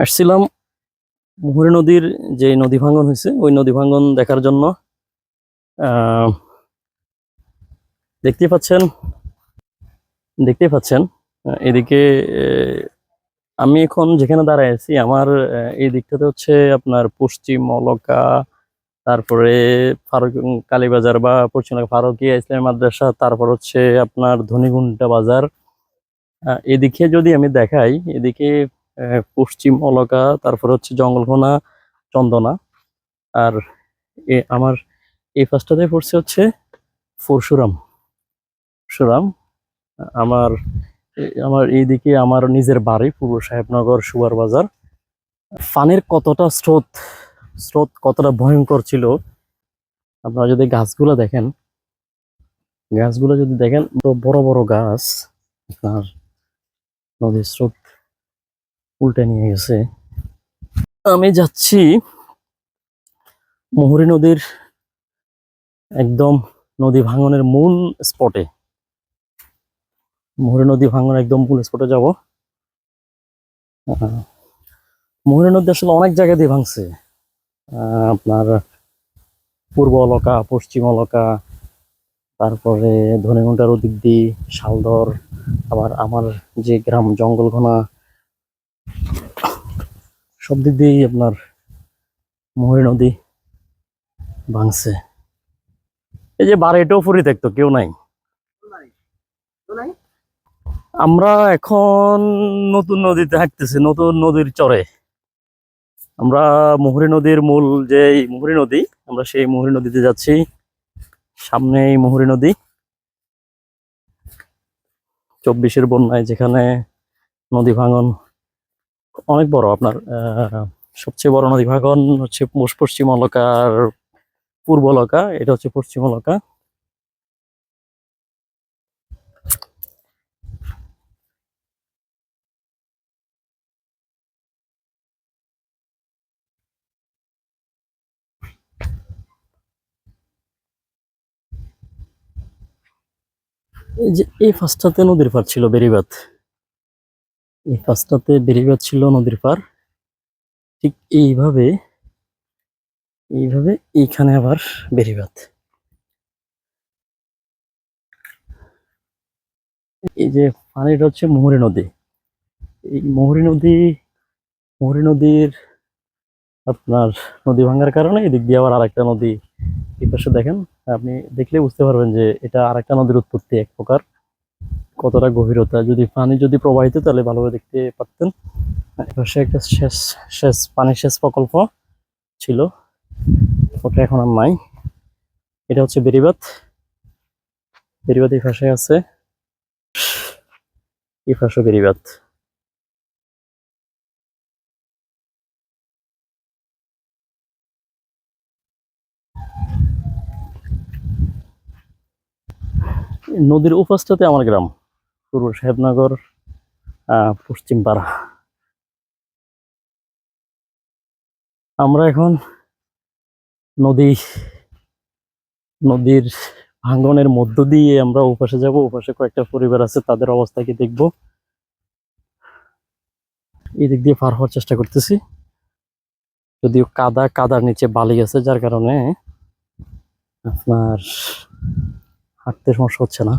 আসছিলাম মুহুরী নদীর যে নদী ভাঙ্গন হয়েছে ওই নদী ভাঙ্গন দেখার জন্য আহ, দেখতেই পাচ্ছেন দেখতেই পাচ্ছেন এদিকে আমি এখন যেখানে দাঁড়ায় আছি আমার এই দিকটাতে হচ্ছে আপনার পশ্চিম অলকা তারপরে ফারুক কালীবাজার বা পশ্চিম ফারুকিয়া ইসলামী মাদ্রাসা তারপর হচ্ছে আপনার ধনিগুন্টা বাজার এদিকে যদি আমি দেখাই এদিকে পশ্চিম অলকা তারপর হচ্ছে জঙ্গলঘোনা, চন্দনা। আর এ, আমার এই ফার্স্টটাতে পড়ছে হচ্ছে পরশুরাম। পরশুরাম, আমার আমার এইদিকে আমার নিজের বাড়ি, পূর্ব সাহেবনগর সুয়ার বাজার। ফানের কতটা স্রোত স্রোত কতটা ভয়ঙ্কর ছিল, আপনারা যদি গাছগুলো দেখেন, গাছগুলো যদি দেখেন বড় বড় গাছ, আপনার নদীর স্রোত উল্টে নিয়ে গেছে। আমি যাচ্ছি মুহুরী নদীর একদম নদী ভাঙনের মূল স্পটে। মুহুরী নদী ভাঙন একদম মূল স্পটে যাব। মুহুরী নদী আসলে অনেক জায়গা দিয়ে ভাঙছে। আপনার পূর্ব অলকা পশ্চিম অলকা তারপরে ধনেগুন্টার ওদিক দিয়ে, শালদর, আবার আমার যে গ্রাম জঙ্গলঘোনা সব দিক দিয়েই আপনার মুহুরী নদী ভাঙছে। এই যে বাড়িটাও পরিত্যক্ত, কেউ নাই। আমরা এখন নতুন নদীতে হাঁটতেছি, নতুন নদীর চরে। আমরা মুহুরী নদীর মূল যে মুহুরী নদী, আমরা সেই মুহুরী নদীতে যাচ্ছি। সামনে এই মুহুরী নদী। চব্বিশের বন্যায় যেখানে নদী ভাঙন অনেক বড় আপনার সবচেয়ে বড় নদী ভাগন হচ্ছে পশ- পশ্চিম অলকার পূর্ব অলকা, এটা হচ্ছে পশ্চিম অলকা। এই যে এই ফার্স্টটাতে নদীর পার ছিল বেরিবাত এই ফার্স্টটাতে বেরিবাত ছিল নদীর পার। ঠিক এইভাবে এইভাবে এইখানে আবার বেরিবাত এই যে পানিটা হচ্ছে মুহুরী নদী। এই মুহুরী নদী, মুহুরী নদীর আপনার নদী ভাঙার কারণে এদিক দিয়ে আবার আরেকটা নদী এই পাশে দেখেন। আপনি দেখলে বুঝতে পারবেন যে এটা আরেকটা নদীর উৎপত্তি এক প্রকার। কতটা গভীরতা? যদি পানি যদি প্রবাহিত, তাহলে ভালোভাবে দেখতে পারতেন। এপাশে একটা শেষ শেষ পানি সেচ প্রকল্প ছিল। ওটা এখন আর নাই। এটা হচ্ছে বেরিবাত বেরিবাত এই পাশে আছে। এই পাশে বেরিবাত নদীর উপাসটাতে আমার গ্রাম। পূর্ব সাহেবনগর আহ, পশ্চিম পাড়া আমরা এখন নদী নদীর ভাঙ্গনের মধ্য দিয়ে আমরা উপাসে যাব উপাসে কয়েকটা পরিবার আছে তাদের অবস্থা কি দেখব? এই দিক দিয়ে পার হওয়ার চেষ্টা করতেছি। যদিও কাদা কাদার নিচে বালি আছে যার কারণে আপনার হাঁটতে সমস্যা হচ্ছে না।